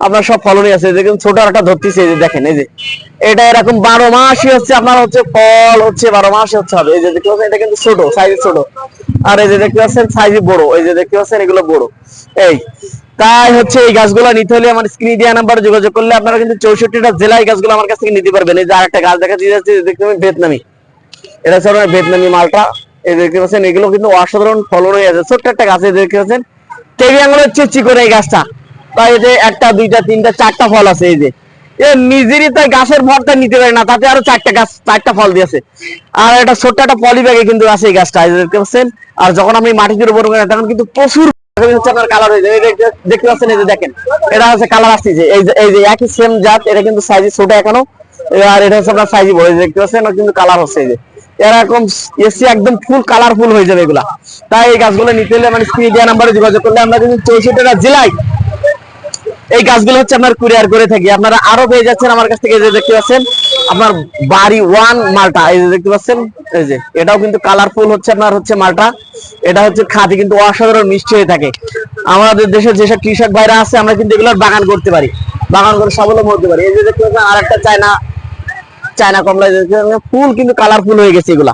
আপনার সব ফলনই আছে দেখুন, ছোট একটা ধরতেছে, এই যে দেখেন, এই যে। এটা এরকম বারো মাসই হচ্ছে, আপনার হচ্ছে ফল হচ্ছে, বারো মাসে হচ্ছে হবে। এই যে দেখতে পাচ্ছেন, এটা কিন্তু ছোট সাইজ ছোট। আর এই যে দেখতে পাচ্ছেন সাইজ বড়, এই যে দেখতে পাচ্ছেন, এগুলো বড়। এই, তাই হচ্ছে এই গাছগুলো নিতে হলে আমার স্ক্রিনে দেওয়া নাম্বারে যোগাযোগ করলে আপনারা কিন্তু চৌষট্টিটা জেলায় গাছগুলো আমার কাছ থেকে নিতে পারবেন। এই যে আরেকটা গাছ দেখা যাচ্ছে দেখতে পাবেন ভিয়েতনামি। এটা হচ্ছে আপনার ভিয়েতনামি মালটা। এই দেখতে পাচ্ছেন, এগুলো কিন্তু অসাধারণ ফলন হয়ে আছে। ছোট্ট একটা গাছ যে দেখতে পাচ্ছেন টেবি আঙুলের চেয়ে চিকন এই গাছটা। তাই এই যে একটা, দুইটা, তিনটা, চারটা ফল আছে, এই যে। নিজেরই তাই গাছের ভরটা নিতে পারে না, তাতে আরও চারটা গাছ, চারটা ফল দিয়েছে আর এটা ছোট্ট একটা পলি ব্যাগে কিন্তু আছে এই গাছটা দেখতে পাচ্ছেন? আর যখন আপনি মাটিতে রোপণ করেন, তখন কিন্তু প্রচুর কালার হয়ে যায় দেখতে পাচ্ছেন, এই যে দেখেন, এটা হচ্ছে কালার যে, এই যে একই সেম জাত, এটা কিন্তু সাইজে ছোট এখনও। আর এটা হচ্ছে আপনার সাইজে বড় দেখতে পাচ্ছেন কিন্তু কালার হচ্ছে, এই যে। এরকম এসি একদম ফুল কালারফুল হয়ে যাবে এগুলা। তাই এই গাছগুলো নিতে হলে মানে স্ক্রিন দেওয়া নাম্বারে যোগাযোগ করলে আমরা কিন্তু চৌষট্টিটা জেলায় এই গাছগুলো হচ্ছে আপনার কুরিয়ার করে থাকি। আপনারা আরও পেয়ে যাচ্ছেন আমার কাছ থেকে যে দেখতে পাচ্ছেন, আপনার বাড়ি ওয়ান মালটা, এই যে দেখতে পাচ্ছেন, এই যে, এটাও কিন্তু কালারফুল হচ্ছে আপনার হচ্ছে মালটা। এটা হচ্ছে খাদি কিন্তু অসাধারণ মিষ্টি হয়ে থাকে। আমাদের দেশে যেসব কৃষক ভাইরা আছে, আমরা কিন্তু এগুলোর বাগান করতে পারি। বাগান করে স্বাবলম্বী হতে পারি। এই যে দেখতে পাচ্ছেন আর একটা চায়না চায়না কমলা ফুল কিন্তু কালারফুল হয়ে গেছে এগুলা।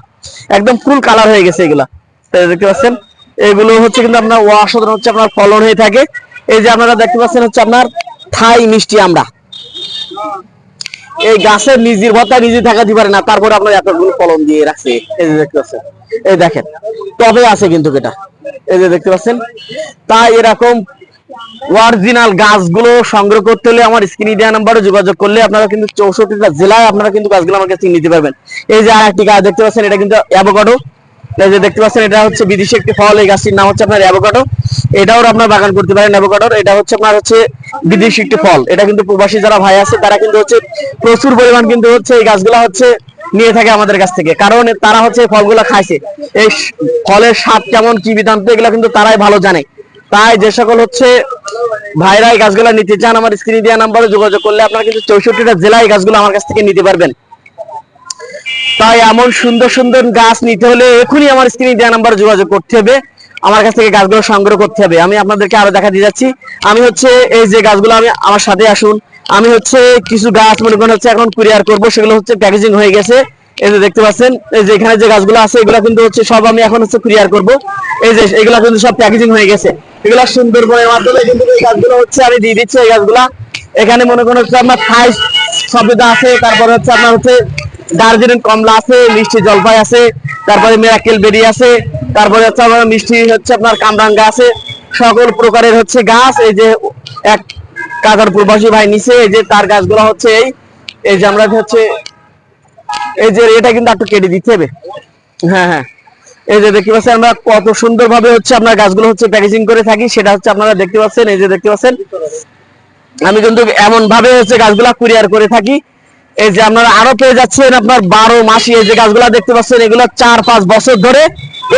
একদম ফুল কালার হয়ে গেছে এগুলা। দেখতে পাচ্ছেন, এগুলো হচ্ছে কিন্তু আপনার অসাধারণ হচ্ছে আপনার ফলন হয়ে থাকে। এই যে আপনারা দেখতে পাচ্ছেন হচ্ছে আপনার থাই মিষ্টি আমরা। এই গাছের নিজের ভত্তা নিজে থাকা পারে না, তারপরে আপনার এতগুলো ফলন দিয়ে রাখছে। এই যে দেখতে পাচ্ছেন, এই দেখেন তবে আছে কিন্তু এটা। এই যে দেখতে পাচ্ছেন, তাই এরকম অরিজিনাল গাছগুলো সংগ্রহ করতে হলে আমার স্ক্রিনে দেওয়া নাম্বারে যোগাযোগ করলে আপনারা কিন্তু চৌষট্টিটা জেলায় আপনারা কিন্তু গাছগুলো আমার কাছে নিতে পারবেন। এই যে আর একটি গাছ দেখতে পাচ্ছেন, এটা কিন্তু অ্যাভোকাডো যে দেখতে পাচ্ছেন, এটা হচ্ছে বিদেশি একটি ফল। এই গাছটির নাম হচ্ছে আপনার অ্যাভোকাডো। এটাও আপনার বাগান করতে পারেন, অ্যাভোকাডোর। এটা হচ্ছে আপনার হচ্ছে বিদেশি একটি ফল। এটা কিন্তু প্রবাসী যারা ভাই আছে, তারা কিন্তু হচ্ছে প্রচুর পরিমাণ কিন্তু হচ্ছে এই গাছগুলা হচ্ছে নিয়ে থাকে আমাদের কাছ থেকে। কারণ তারা হচ্ছে ফলগুলা খাইছে। এই ফলের স্বাদ কেমন, কি বিধান্ত, এগুলো কিন্তু তারাই ভালো জানে। তাই যে সকল হচ্ছে ভাইরা এই গাছগুলা নিতে চান, আমার স্ক্রিনে দেওয়া নাম্বারে যোগাযোগ করলে আপনারা কিন্তু চৌষট্টিটা জেলায় গাছগুলো আমার কাছ থেকে নিতে পারবেন। তাই এমন সুন্দর সুন্দর গাছ নিতে হলে এখনই আমার স্ক্রিনে দেওয়া নাম্বার যোগাযোগ করতে হবে। আমার কাছ থেকে গাছগুলো সংগ্রহ করতে হবে। আমি আপনাদেরকে আরও দেখা দিয়ে যাচ্ছি। আমি হচ্ছে এই যে গাছগুলো আমি আমার সাথে আসুন। আমি হচ্ছে কিছু গাছ মনে করেন হচ্ছে এখন কুরিয়ার করব। সেগুলো হচ্ছে প্যাকেজিং হয়ে গেছে। এই যে দেখতে পাচ্ছেন, এই যে এখানে যে গাছগুলো আছে, এগুলো কিন্তু হচ্ছে সব আমি এখন হচ্ছে ক্লিয়ার করব। এই যে এগুলা কিন্তু সব প্যাকেজিং হয়ে গেছে। এগুলা সুন্দরবনের মাধ্যমে কিন্তু এই গাছগুলো হচ্ছে আমি দিয়ে দিচ্ছি এই গাছগুলা। এখানে মনে করেন হচ্ছে আপনার থাই সবেদা আছে। তারপরে হচ্ছে আপনার হচ্ছে দার্জিলিং কমলা আছে, মিষ্টি জলপাই আছে, তারপরে মেরাকেল বেরি আছে, তারপরে হচ্ছে আপনার মিষ্টি হচ্ছে আপনার কামরাঙ্গা আছে। সকল প্রকারের হচ্ছে গাছ, এই যে এক কাকার প্রবাসী ভাই নিচে এই যে তার গাছগুলো হচ্ছে এই এই যে আমরা হচ্ছে, এই যে এটা কিন্তু একটু কেটে দিতে হবে। হ্যাঁ হ্যাঁ। এই যে দেখতে পাচ্ছেন আমরা কত সুন্দর ভাবে হচ্ছে আপনার গাছগুলো হচ্ছে প্যাকেজিং করে থাকি, সেটা হচ্ছে আপনারা দেখতে পাচ্ছেন, এই যে দেখতে পাচ্ছেন। আমি কিন্তু এমন ভাবে হচ্ছে গাছগুলা কুরিয়ার করে থাকি এই যে আপনারা আরও পেয়ে যাচ্ছেন আপনার বারো মাসি, এই যে গাছগুলা দেখতে পাচ্ছেন, এগুলো চার পাঁচ বছর ধরে,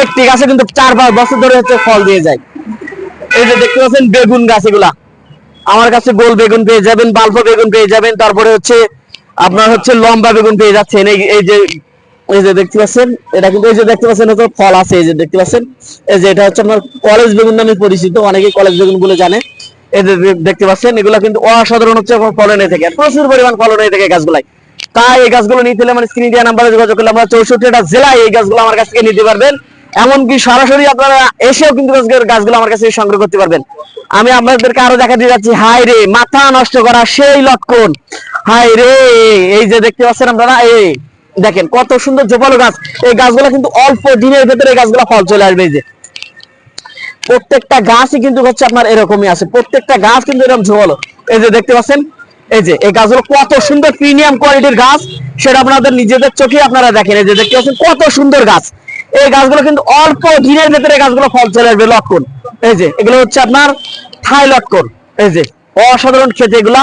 একটি গাছে কিন্তু চার পাঁচ বছর ধরে হচ্ছে ফল দিয়ে যায়। এই যে দেখতে পাচ্ছেন বেগুন গাছ এগুলা। আমার কাছে গোল বেগুন পেয়ে যাবেন বাল্ব বেগুন পেয়ে যাবেন, তারপরে হচ্ছে আপনার হচ্ছে লম্বা বেগুন পেয়ে যাচ্ছেন। এই এই যে এই যে দেখতে পাচ্ছেন, এটা কিন্তু এই যে দেখতে পাচ্ছেন এটা ফল আছে, এই যে দেখতে পাচ্ছেন। এই যে এটা হচ্ছে আপনার কলেজ বেগুন নামে পরিচিত, অনেকেই কলেজ বেগুন বলে জানে। দেখতে পাচ্ছেন, এগুলা কিন্তু অসাধারণ হচ্ছে ফলন হয়ে থাকে। প্রচুর পরিমাণ ফলন হয়ে থাকে গাছগুলাই। তাই এই গাছগুলো নিতে হলে আমার স্ক্রিন দেওয়া নাম্বারে যোগাযোগ করলে আমরা চৌষট্টিটা জেলায় এই গাছগুলো আমার কাছ থেকে নিতে পারবেন। এমনকি সরাসরি আপনারা এসেও কিন্তু গাছগুলো আমার কাছে সংগ্রহ করতে পারবেন। আমি আপনাদেরকে আরও দেখা দিয়ে যাচ্ছি। হাই রে, মাথা নষ্ট করা সেই লক্ষণ। হাই রে, এই যে দেখতে পাচ্ছেন আপনারা, এই দেখেন কত সুন্দর জোপালো গাছ। এই গাছগুলো কিন্তু অল্প দিনের ভেতরে এই গাছগুলো ফল চলে আসবে এই যে। প্রত্যেকটা গাছই কিন্তু হচ্ছে আপনার এরকমই আছে। প্রত্যেকটা গাছ কিন্তু এরকম ঝোল এই যে দেখতে পাচ্ছেন? এই যে, এই গাছগুলো কত সুন্দর প্রিমিয়াম কোয়ালিটির গাছ। সেটা আপনাদের নিজেদের চোখে আপনারা দেখেন। এই যে দেখতে পাচ্ছেন? কত সুন্দর গাছ। এই গাছগুলো কিন্তু অল্প দিনের ভেতরে গাছগুলো ফল চলে আসবে লক্ষণ। এই যে, এগুলো হচ্ছে আপনার থাই লক্ষণ এই যে, অসাধারণ খেতে এগুলা।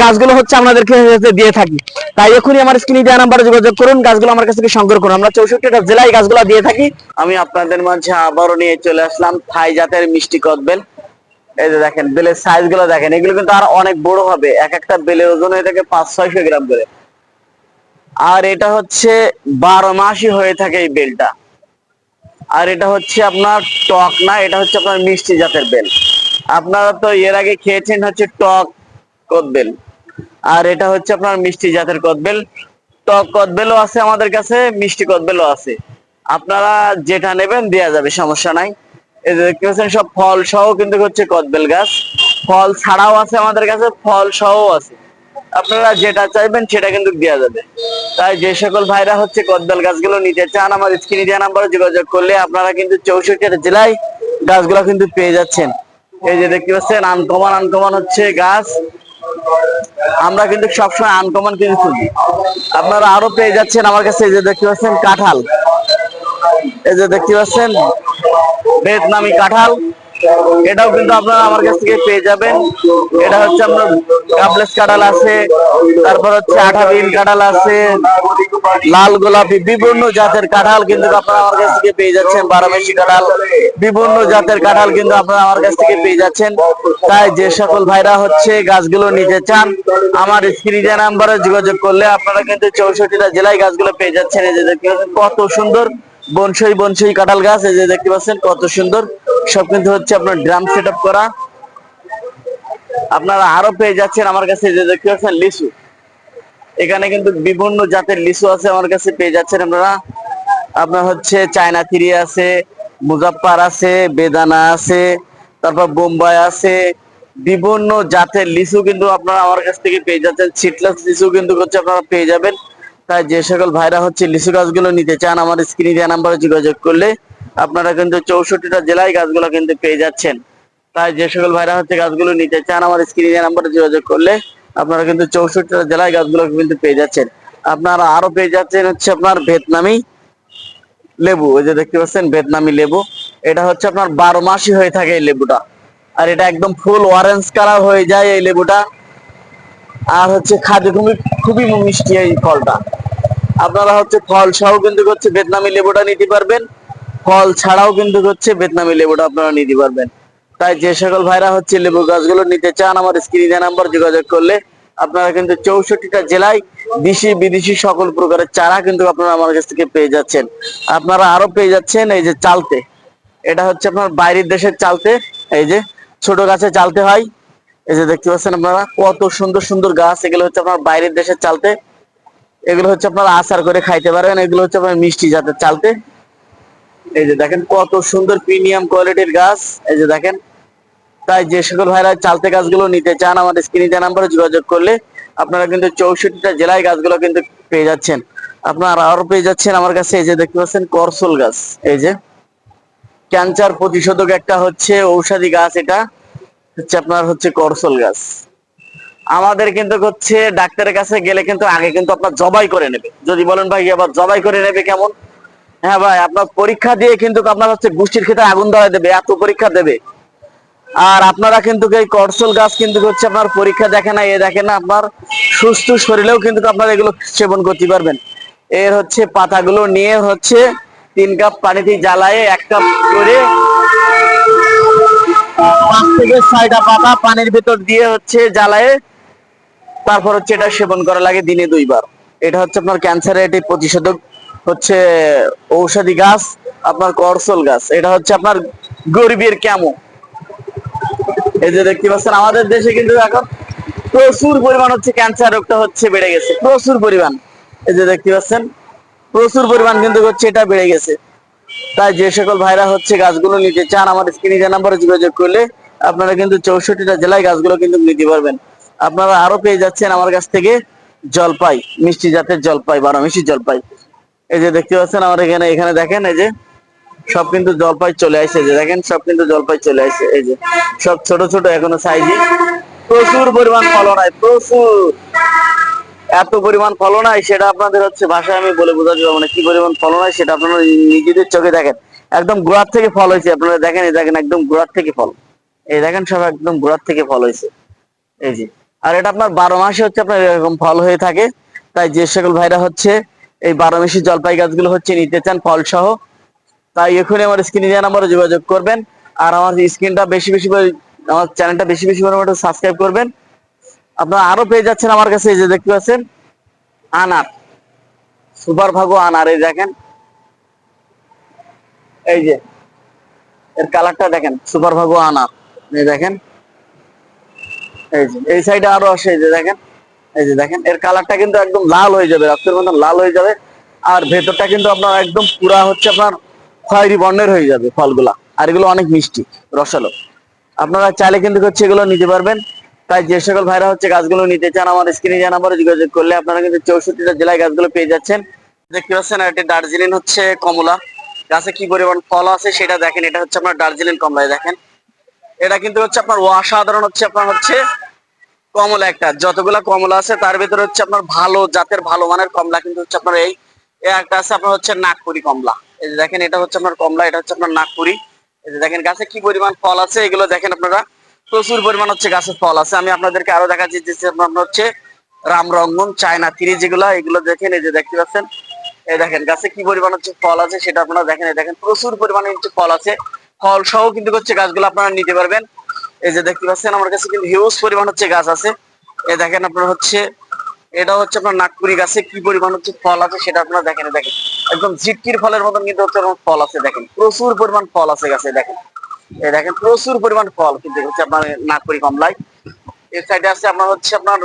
গাছগুলো হচ্ছে আপনাদেরকে দিয়ে থাকি। তাই এখনই আমার স্ক্রিনে দেওয়া নাম্বারে যোগাযোগ করুন, গাছগুলো আমার কাছ থেকে সংগ্রহ করুন। আমরা চৌষট্টিটা জেলায় গাছগুলো দিয়ে থাকি। আমি আপনাদের মাঝে আবারও নিয়ে চলে আসলাম থাই জাতের মিষ্টি কদবেল। এই যে দেখেন, বেলের সাইজগুলো দেখেন, এগুলো কিন্তু আর অনেক বড় হবে। এক একটা বেলের ওজন হয়ে থাকে পাঁচ, ছয়শো গ্রাম করে। আর এটা হচ্ছে বারো মাসই হয়ে থাকে এই বেলটা। আর এটা হচ্ছে আপনার টক না, এটা হচ্ছে আপনার মিষ্টি জাতের বেল। আপনারা তো এর আগে খেয়েছেন হচ্ছে টক কদবেল আর এটা হচ্ছে আপনার মিষ্টি জাতের কদবেল টক কদবেলও আছে আমাদের কাছে, মিষ্টি কদবেলও আছে। আপনারা যেটা নেবেন দেয়া যাবে, সমস্যা নাই। এই যে দেখতে পাচ্ছেন, সব ফল সহ কিন্তু হচ্ছে কদবেল গাছ। ফল ছাড়াও আছে আমাদের কাছে, ফল সহ আছে। আপনারা যেটা চাইবেন সেটা কিন্তু দেওয়া যাবে। তাই যে সকল ভাইরা হচ্ছে কদবেল গাছগুলো নিতে চান, আমার স্ক্রিনে দেওয়া নাম্বারে যোগাযোগ করলে আপনারা কিন্তু চৌষট্টি জেলায় গাছগুলো কিন্তু পেয়ে যাচ্ছেন। এই যে দেখতে পাচ্ছেন, আনকমান আনকমান হচ্ছে গাছ। আমরা কিন্তু সবসময় আনকমন কিনে খুঁজি। আপনারা আরও পেয়ে যাচ্ছেন আমার কাছে এই যে দেখতে পাচ্ছেন কাঁঠাল। এই যে দেখতে পাচ্ছেন ভিয়েতনামি কাঁঠাল। এটাও কিন্তু আপনারা আমার কাছ থেকে পেয়ে যাবেন। এটা হচ্ছে আপনার কাবলেস কাঁঠাল আছে, তারপর হচ্ছে আঠাবিন কাঁঠাল আছে, লাল গোলাপি বিভিন্ন জাতের কাঁঠাল কিন্তু আপনারা আমার কাছ থেকে পেয়ে যাচ্ছেন বারোমেশি কাঁঠাল, বিভিন্ন জাতের কাঁঠাল কিন্তু আপনারা আমার কাছ থেকে পেয়ে যাচ্ছেন। তাই যে সকল ভাইরা হচ্ছে গাছগুলো নিতে চান, আমার স্ক্রিনে নাম্বারে যোগাযোগ করলে আপনারা কিন্তু চৌষট্টিটা জেলায় গাছগুলো পেয়ে যাচ্ছেন। এই যে কত সুন্দর বনসই বনসই কাঁঠাল গাছ, এই যে দেখতে পাচ্ছেন কত সুন্দর। সব কিন্তু হচ্ছে আপনার ড্রাম সেট আপ করা। আপনারা আরও পেয়ে যাচ্ছেন আমার কাছে যে দেখতে পাচ্ছেন লিচু। এখানে কিন্তু বিভিন্ন জাতের লিচু আছে আমার কাছে পেয়ে যাচ্ছেন আপনারা। আপনার হচ্ছে চায়না থ্রি আছে, মুজাফফার আছে, বেদানা আছে, তারপর বোম্বাই আছে। বিভিন্ন জাতের লিচু কিন্তু আপনারা আমার কাছ থেকে পেয়ে যাচ্ছেন। সিটলেস লিচু কিন্তু হচ্ছে আপনারা পেয়ে যাবেন। তাই যে সকল ভাইরা হচ্ছে লিচু গাছগুলো নিতে চান, আমার স্ক্রিনে দেওয়া নাম্বারে যোগাযোগ করলে আপনারা কিন্তু চৌষট্টিটা জেলায় গাছগুলো কিন্তু পেয়ে যাচ্ছেন। তাই যে সকল ভাইরা হচ্ছে গাছগুলো নিতে চান, আমার স্ক্রিনে দেওয়া নাম্বারে যোগাযোগ করলে আপনারা কিন্তু চৌষট্টিটা জেলায় গাছগুলো কিন্তু পেয়ে যাচ্ছেন। আপনারা আরও পেয়ে যাচ্ছেন হচ্ছে আপনার ভিয়েতনামি লেবু ওই যে দেখতে পাচ্ছেন ভিয়েতনামি লেবু। এটা হচ্ছে আপনার বারো মাসই হয়ে থাকে এই লেবুটা। আর এটা একদম ফুল অরেঞ্জ কালার হয়ে যায় এই লেবুটা। আর হচ্ছে খাদ্য খুবই খুবই মিষ্টি এই ফলটা। আপনারা হচ্ছে ফল সহ কিন্তু হচ্ছে ভিয়েতনামি লেবুটা নিতে পারবেন। ফল ছাড়াও কিন্তু হচ্ছে ভিয়েতনামি লেবুটা আপনারা নিতে পারবেন। তাই যে সকল ভাইরা হচ্ছে লেবু গাছগুলো নিতে চান, আমার স্ক্রিনে নাম্বার যোগাযোগ করলে আপনারা কিন্তু চৌষট্টিটা জেলায় দেশি, বিদেশি সকল প্রকারের চারা কিন্তু আপনারা আমার কাছ থেকে পেয়ে যাচ্ছেন। আপনারা আরও পেয়ে যাচ্ছেন এই যে চালতে। এটা হচ্ছে আপনার বাইরের দেশের চালতে। এই যে ছোট গাছে চালতে হয়। এই যে দেখতে পাচ্ছেন আপনারা, কত সুন্দর সুন্দর গাছ, এগুলো হচ্ছে আপনার বাইরের দেশে চালতে, এগুলো হচ্ছে আপনারা আচার করে খাইতে পারেন এগুলো হচ্ছে আপনার মিষ্টি জাতের চালতে। এই যে দেখেন কত সুন্দর প্রিমিয়াম কোয়ালিটির গাছ, এই যে দেখেন। তাই যে সকল ভাইরা চালতে গাছগুলো নিতে চান আমার স্ক্রিনে নাম্বারে যোগাযোগ করলে আপনারা কিন্তু চৌষট্টিটা জেলায় গাছগুলো কিন্তু পেয়ে যাচ্ছেন। আপনারা আরও পেয়ে যাচ্ছেন আমার কাছে, এই যে দেখতে পাচ্ছেন করসল গাছ, এই যে। ক্যান্সার প্রতিষেধক একটা হচ্ছে ঔষধি গাছ এটা। হচ্ছে আপনার হচ্ছে করসল গাছ। আমাদের কিন্তু হচ্ছে ডাক্তারের কাছে গেলে কিন্তু আগে কিন্তু আপনার জবাই করে নেবে। যদি বলেন, ভাই আবার জবাই করে নেবে কেমন? হ্যাঁ ভাই, আপনার পরীক্ষা দিয়ে কিন্তু আপনার হচ্ছে গোষ্ঠীর ক্ষেত্রে আগুন ধরা দেবে, এত পরীক্ষা দেবে। আর আপনারা কিন্তু এই করসল গাছ কিন্তু হচ্ছে আপনার পরীক্ষা দেখে না, এ দেখে না, আপনার সুস্থ শরীরেও কিন্তু আপনারা এগুলো সেবন করতে পারবেন। এর হচ্ছে পাতাগুলো নিয়ে হচ্ছে তিন কাপ পানিতে জ্বালায় এক কাপ করে থেকে ছয়টা পাতা পানির ভিতর দিয়ে হচ্ছে জ্বালায় তারপর হচ্ছে এটা সেবন করা লাগে দিনে দুইবার। এটা হচ্ছে আপনার ক্যান্সারের একটি প্রতিষেধক হচ্ছে ঔষধি গাছ, আপনার করসল গাছ। এটা হচ্ছে আপনার গরিবের ক্যামো। এই যে দেখতে পাচ্ছেন, আমাদের দেশে কিন্তু এখন প্রচুর পরিমাণ হচ্ছে ক্যান্সার রোগটা হচ্ছে বেড়ে গেছে, প্রচুর পরিমাণ। এই যে দেখতে পাচ্ছেন, প্রচুর পরিমাণ কিন্তু হচ্ছে এটা বেড়ে গেছে। তাই যে সকল ভাইরা হচ্ছে গাছগুলো নিতে চান আমার স্ক্রিনে নাম্বারে যোগাযোগ করলে আপনারা কিন্তু চৌষট্টিটা জেলায় গাছগুলো কিন্তু নিতে পারবেন। আপনারা আরও পেয়ে যাচ্ছেন আমার কাছ থেকে জলপাই, মিষ্টি জাতের জলপাই, বারো মিষ্টি জলপাই। এই যে দেখতে পাচ্ছেন আমার এখানে এখানে দেখেন এই যে সব কিন্তু জলপাই চলে আসছে যে দেখেন সব কিন্তু জলপাই চলে আসছে, এই যে সব ছোট ছোট এখনও সাইজে। প্রচুর পরিমাণ ফলন হয়, প্রচুর। এত পরিমাণ ফলন হয়, সেটা আপনাদের হচ্ছে ভাষায় আমি বলে বোঝাতে পারব না। কি পরিমাণ ফলন হয়, সেটা আপনারা নিজেদের চোখে দেখেন। একদম গোড়ার থেকে ফল হয়েছে, আপনারা দেখেন দেখেন একদম গোড়ার থেকে ফল। এই দেখেন সব একদম গোড়ার থেকে ফল হয়েছে। এই যে। আর এটা আপনার বারো মাসে হচ্ছে আপনার এরকম ফল হয়ে থাকে। তাই যে সকল ভাইরা হচ্ছে এই বারো মাসি জলপাই গাছগুলো হচ্ছে নিতে চান ফল সহ, তাই এখনই আমার স্ক্রিনে দেওয়া নাম্বারে যোগাযোগ করবেন। আর আমার স্ক্রিনটা বেশি বেশি করে, আমার চ্যানেলটা বেশি বেশি পরিমাণে সাবস্ক্রাইব করবেন। আপনারা আরও পেয়ে যাচ্ছেন আমার কাছে, এই যে দেখতে পাচ্ছেন, আনার। সুপার ভাগো আনার, এই দেখেন। এই যে, এর কালারটা দেখেন সুপার ভাগো আনার। দেখেন। এই যে, এই সাইডে আরও আসে, এই যে দেখেন। এই যে দেখেন, এর কালারটা কিন্তু একদম লাল হয়ে যাবে, রক্তের মতন লাল হয়ে যাবে। আর ভেতরটা কিন্তু আপনার একদম পুরা হচ্ছে আপনার খয়েরি বর্ণের হয়ে যাবে ফলগুলা। আর এগুলো অনেক মিষ্টি, রসালো। আপনারা চাইলে কিন্তু হচ্ছে এগুলো নিতে পারবেন। তাই যে সকল ভাইরা হচ্ছে গাছগুলো নিতে চান, আমার স্ক্রিনে যে নাম্বারে যোগাযোগ করলে আপনারা কিন্তু চৌষট্টিটা জেলায় গাছগুলো পেয়ে যাচ্ছেন। দেখতে পাচ্ছেন, আর এটি দার্জিলিং হচ্ছে কমলা। গাছে কি পরিমাণ ফল আছে সেটা দেখেন, এটা হচ্ছে আপনার দার্জিলিং কমলায় দেখেন। এটা কিন্তু হচ্ছে আপনার অসাধারণ হচ্ছে, আপনার হচ্ছে কমলা একটা। যতগুলা কমলা আছে, তার ভিতরে হচ্ছে আপনার ভালো জাতের, ভালো মানের কমলা কিন্তু হচ্ছে আপনার এই একটা আছে আপনার হচ্ছে নাগপুরি কমলা। এই যে দেখেন, এটা হচ্ছে আপনার কমলা, এটা হচ্ছে আপনার নাগপুরি। এই যে দেখেন, গাছে কি পরিমাণ ফল আছে, এগুলো দেখেন আপনারা। প্রচুর পরিমাণ হচ্ছে গাছের ফল আছে। আমি আপনাদেরকে আরও দেখাচ্ছি যে আপনার হচ্ছে রামরঙ্গন, চায়না তিরি যেগুলো, এগুলো দেখেন, এই যে দেখতে পাচ্ছেন। এই দেখেন, গাছে কি পরিমাণ হচ্ছে ফল আছে, সেটা আপনারা দেখেন, এই দেখেন, প্রচুর পরিমাণে হচ্ছে ফল আছে। ফল সহ কিন্তু হচ্ছে গাছগুলো আপনারা নিতে পারবেন। এই যে দেখতে পাচ্ছেন, আমার কাছে কিন্তু হিউজ পরিমাণ হচ্ছে গাছ আছে। এ দেখেন আপনার হচ্ছে, এটা হচ্ছে আপনার নাগপুরি গাছে কি পরিমাণ হচ্ছে ফল আছে সেটা আপনারা দেখেন দেখেন। একদম ঝিটকির ফলের মতন কিন্তু হচ্ছে ফল আছে, দেখেন। প্রচুর পরিমাণ ফল আছে গাছে দেখেন। এই দেখেন, প্রচুর পরিমাণ ফল কিন্তু হচ্ছে আপনার নাগপুরি কমলায়। এর সাইডে আছে আপনার হচ্ছে আপনার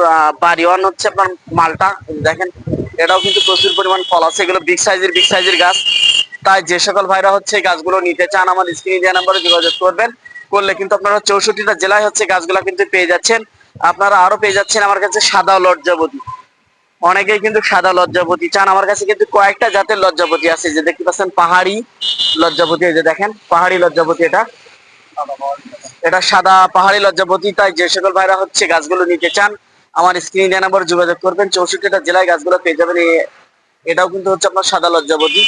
বাড়িওয়ান হচ্ছে আপনার মালটা, দেখেন। এটাও কিন্তু প্রচুর পরিমাণ ফল আছে, এগুলো বিগ সাইজের বিগ সাইজের গাছ। তাই যে সকল ভাইরা হচ্ছে গাছগুলো নিতে চান আমার স্ক্রিনে দেওয়া নাম্বারে যোগাযোগ করবেন। করলে কিন্তু আপনারা চৌষট্টিটা জেলায় হচ্ছে গাছগুলো কিন্তু পেয়ে যাচ্ছেন। আপনারা আরও পেয়ে যাচ্ছেন আমার কাছে সাদা লজ্জাবতী। অনেকেই কিন্তু সাদা লজ্জাপতি চান। আমার কাছে কিন্তু কয়েকটা জাতের লজ্জাপতি আছে। যে দেখতে পাচ্ছেন পাহাড়ি লজ্জাপতি এই যে দেখেন, পাহাড়ি লজ্জাপতি এটা। এটা সাদা পাহাড়ি লজ্জাপতি তাই যে সকল ভাইরা হচ্ছে গাছগুলো নিতে চান, আমার স্ক্রিন দেওয়া নাম্বার যোগাযোগ করবেন। চৌষট্টিটা জেলায় গাছগুলো পেয়ে যাবেন। এটাও কিন্তু হচ্ছে আপনার সাদা লজ্জাপতি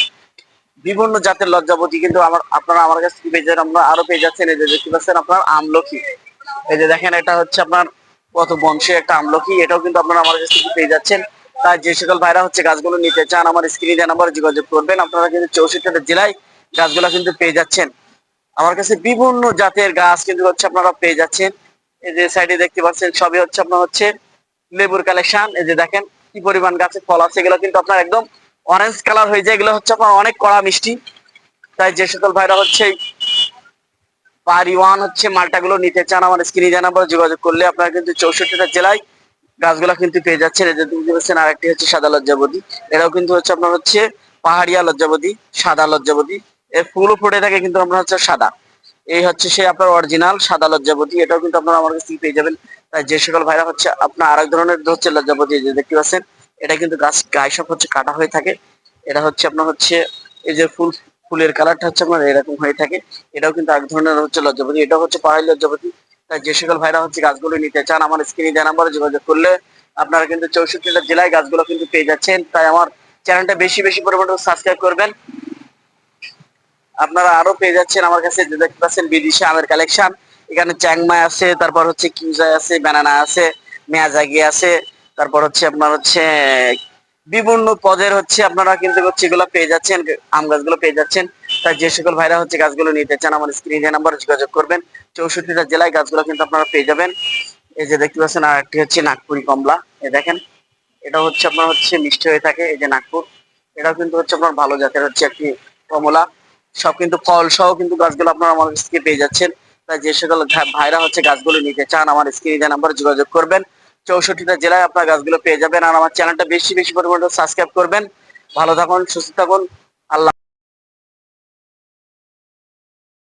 বিভিন্ন জাতের লজ্জাপতি কিন্তু আমার, আপনারা আমার কাছ থেকে পেয়ে আপনারা আরও পেয়ে যাচ্ছেন এই যে দেখতে পাচ্ছেন আপনার আমলকি। এই যে দেখেন, এটা হচ্ছে আপনার কত বংশে একটা আমলকি, এটাও কিন্তু আপনারা আমার কাছ থেকে পেয়ে যাচ্ছেন। তাই যে সকল ভাইরা হচ্ছে গাছগুলো নিতে চান, আমার স্ক্রিনে দেওয়া নাম্বারে যোগাযোগ করবেন, আপনারা কিন্তু চৌষট্টিটা জেলায় গাছগুলো কিন্তু পেয়ে যাচ্ছেন। আমার কাছে বিভিন্ন জাতের গাছ কিন্তু হচ্ছে আপনারা পেয়ে যাচ্ছেন। এই যে সাইডে দেখতে পাচ্ছেন, সবই হচ্ছে আপনার হচ্ছে লেবুর কালেকশন এই যে দেখেন, কি পরিমাণ গাছে ফল আছে, এগুলো কিন্তু আপনার একদম অরেঞ্জ কালার হয়ে যায়, এগুলো হচ্ছে আপনার অনেক কড়া মিষ্টি। তাই যে সকল ভাইরা হচ্ছে পারি ওয়ান হচ্ছে মালটাগুলো নিতে চান, আমার স্ক্রিনে জানাব যোগাযোগ করলে আপনারা কিন্তু চৌষট্টিটা জেলায় গাছগুলো কিন্তু পেয়ে যাচ্ছেন। পাচ্ছেন আরেকটি হচ্ছে সাদা লজ্জাবতী। এটাও কিন্তু হচ্ছে আপনার হচ্ছে পাহাড়িয়া লজ্জাবতী, সাদা লজ্জাবতী। এর ফুলও ফুটে থাকে, কিন্তু আপনার হচ্ছে সাদা। এই হচ্ছে সে আপনার অরিজিনাল সাদা লজ্জাপতি এটাও কিন্তু আপনারা আমার কাছ থেকে পেয়ে যাবেন। তাই যে সকল ভাইরা হচ্ছে আপনার আরেক ধরনের হচ্ছে লজ্জাপতি যে দেখতে পাচ্ছেন এটা কিন্তু গাছ গায়ে সব হচ্ছে কাটা হয়ে থাকে। এটা হচ্ছে আপনার হচ্ছে এই যে ফুল, ফুলের কালারটা হচ্ছে আপনার এরকম হয়ে থাকে। এটাও কিন্তু এক ধরনের হচ্ছে লজ্জাপতি, এটাও হচ্ছে পাহাড়ি লজ্জাপতি। তাই যে সকল ভাইরা হচ্ছে গাছগুলো নিতে চান, আমার স্ক্রিনে দেওয়া নাম্বারে যোগাযোগ করলে আপনারা কিন্তু চৌষট্টিটা জেলায় গাছগুলো কিন্তু পেয়ে যাচ্ছেন। তাই আমার চ্যানেলটা বেশি বেশি পরিমাণে সাবস্ক্রাইব করবেন। আপনারা আরও পেয়ে যাচ্ছেন আমার কাছে, যে দেখতে পাচ্ছেন বিদেশি আমের কালেকশন এখানে চ্যাংমাই আছে, তারপর হচ্ছে কিউজাই আছে ব্যানানা আছে, মেয়াজাগি আছে। তারপর হচ্ছে আপনার হচ্ছে, বিভিন্ন পদের হচ্ছে আপনারা কিন্তু হচ্ছে এগুলো পেয়ে যাচ্ছেন, আম গাছগুলো পেয়ে যাচ্ছেন। তাই যে সকল ভাইরা হচ্ছে গাছগুলো নিতে চান, আমার স্ক্রিনে নাম্বার যোগাযোগ করবেন। চৌষট্টিটা জেলায় গাছগুলো কিন্তু আপনারা পেয়ে যাবেন। এই যে দেখতে পাচ্ছেন, আর একটি হচ্ছে নাগপুরি কমলা এ দেখেন। এটা হচ্ছে আপনার হচ্ছে মিষ্টি হয়ে থাকে, এই যে নাগপুর। এটাও কিন্তু হচ্ছে আপনার ভালো জাতের হচ্ছে একটি কমলা। সব কিন্তু ফল সহ কিন্তু গাছগুলো আপনারা আমার কাছ থেকে পেয়ে যাচ্ছেন। তাই যে সকল ভাইরা হচ্ছে গাছগুলো নিতে চান, আমার স্ক্রিনে নাম্বার যোগাযোগ করবেন। চৌষট্টিটা জেলায় আপনার গাছগুলো পেয়ে যাবেন। আর আমার চ্যানেলটা বেশি বেশি পরিমাণে সাবস্ক্রাইব করবেন। ভালো থাকুন, সুস্থ থাকুন।